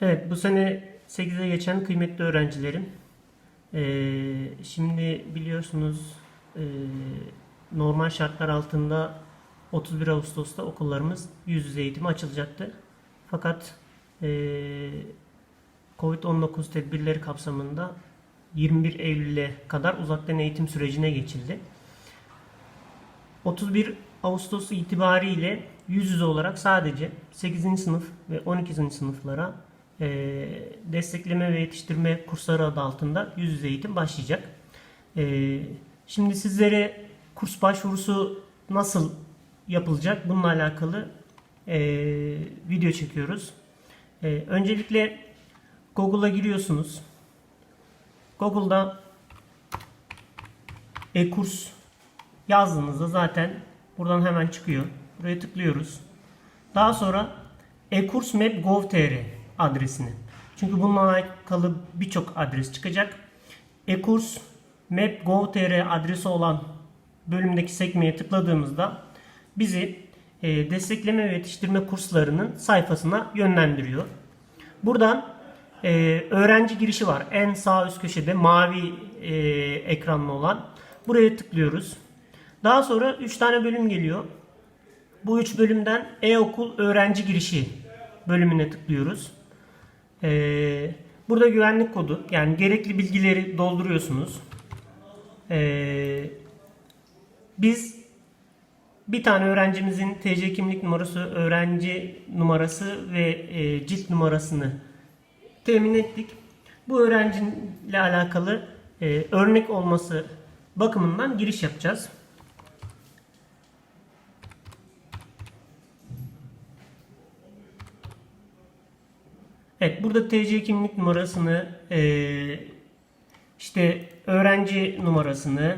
Evet, bu sene 8'e geçen kıymetli öğrencilerim. Ee, şimdi biliyorsunuz e, normal şartlar altında 31 Ağustos'ta okullarımız yüz yüze eğitime açılacaktı. Fakat e, Covid-19 tedbirleri kapsamında 21 Eylül'e kadar uzaktan eğitim sürecine geçildi. 31 Ağustos itibariyle yüz yüze olarak sadece 8. sınıf ve 12. sınıflara e, destekleme ve yetiştirme kursları adı altında yüz yüze eğitim başlayacak. E, şimdi sizlere kurs başvurusu nasıl yapılacak bununla alakalı e, video çekiyoruz. E, öncelikle Google'a giriyorsunuz. Google'da e-kurs yazdığınızda zaten buradan hemen çıkıyor. Buraya tıklıyoruz. Daha sonra ekursmap.gov.tr adresini. Çünkü bununla alakalı birçok adres çıkacak. ekursmap.gov.tr adresi olan bölümdeki sekmeye tıkladığımızda bizi e, destekleme ve yetiştirme kurslarının sayfasına yönlendiriyor. Buradan e, öğrenci girişi var. En sağ üst köşede mavi e, ekranlı olan. Buraya tıklıyoruz. Daha sonra 3 tane bölüm geliyor. Bu 3 bölümden e-okul öğrenci girişi bölümüne tıklıyoruz. Ee, burada güvenlik kodu yani gerekli bilgileri dolduruyorsunuz. Ee, biz bir tane öğrencimizin TC kimlik numarası, öğrenci numarası ve e, cilt numarasını temin ettik. Bu öğrenciyle alakalı e, örnek olması bakımından giriş yapacağız. Evet, burada TC kimlik numarasını, e, işte öğrenci numarasını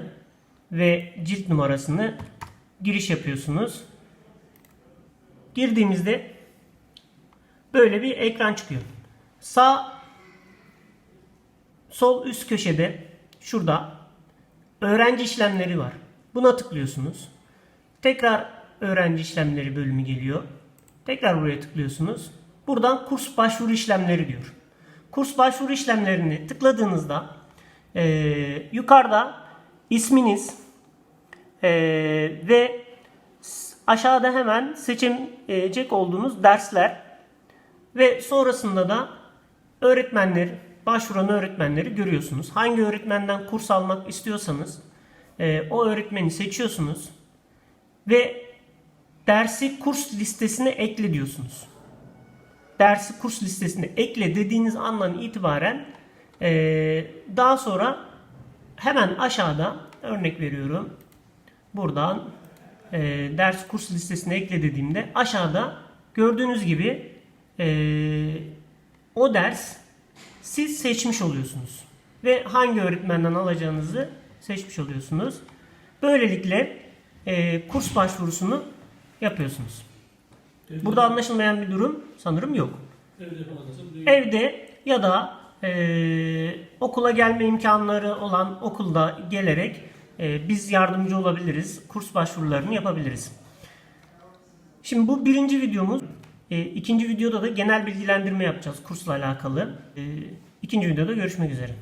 ve cilt numarasını giriş yapıyorsunuz. Girdiğimizde böyle bir ekran çıkıyor. Sağ sol üst köşede şurada öğrenci işlemleri var. Buna tıklıyorsunuz. Tekrar öğrenci işlemleri bölümü geliyor. Tekrar buraya tıklıyorsunuz. Buradan kurs başvuru işlemleri diyor. Kurs başvuru işlemlerini tıkladığınızda e, yukarıda isminiz e, ve aşağıda hemen seçecek olduğunuz dersler ve sonrasında da öğretmenler, başvuran öğretmenleri görüyorsunuz. Hangi öğretmenden kurs almak istiyorsanız e, o öğretmeni seçiyorsunuz ve dersi kurs listesine ekle diyorsunuz dersi kurs listesine ekle dediğiniz andan itibaren eee, daha sonra hemen aşağıda örnek veriyorum. Buradan eee, ders kurs listesine ekle dediğimde aşağıda gördüğünüz gibi eee, o ders siz seçmiş oluyorsunuz. Ve hangi öğretmenden alacağınızı seçmiş oluyorsunuz. Böylelikle eee, kurs başvurusunu yapıyorsunuz. Burada anlaşılmayan bir durum sanırım yok. Evde ya da e, okula gelme imkanları olan okulda gelerek e, biz yardımcı olabiliriz. Kurs başvurularını yapabiliriz. Şimdi bu birinci videomuz. E, ikinci videoda da genel bilgilendirme yapacağız kursla alakalı. E, ikinci videoda görüşmek üzere.